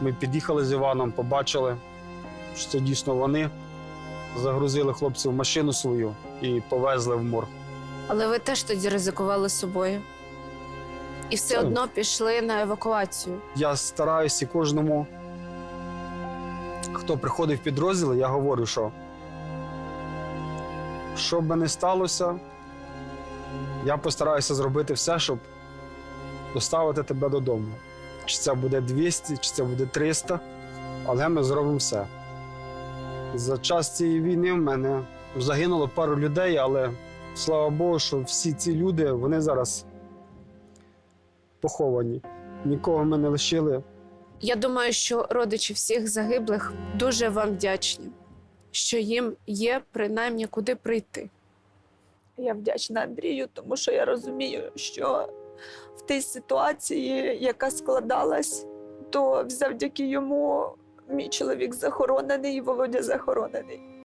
Ми під'їхали з Іваном, побачили, що це дійсно вони. Загрузили хлопців в машину свою і повезли в морг. Але ви теж тоді ризикували собою. І все Так. одно пішли на евакуацію. Я стараюся кожному, хто приходить в підрозділ, я говорю, що що би не сталося, я постараюся зробити все, щоб доставити тебе додому. Чи це буде 200, чи це буде 300, але ми зробимо все. За час цієї війни в мене загинуло пару людей, але слава Богу, що всі ці люди вони зараз поховані. Нікого ми не лишили. Я думаю, що родичі всіх загиблих дуже вам вдячні, що їм є принаймні куди прийти. Я вдячна Андрію, тому що я розумію, що в тій ситуації, яка складалась, то завдяки йому мій чоловік захоронений і Володя захоронений.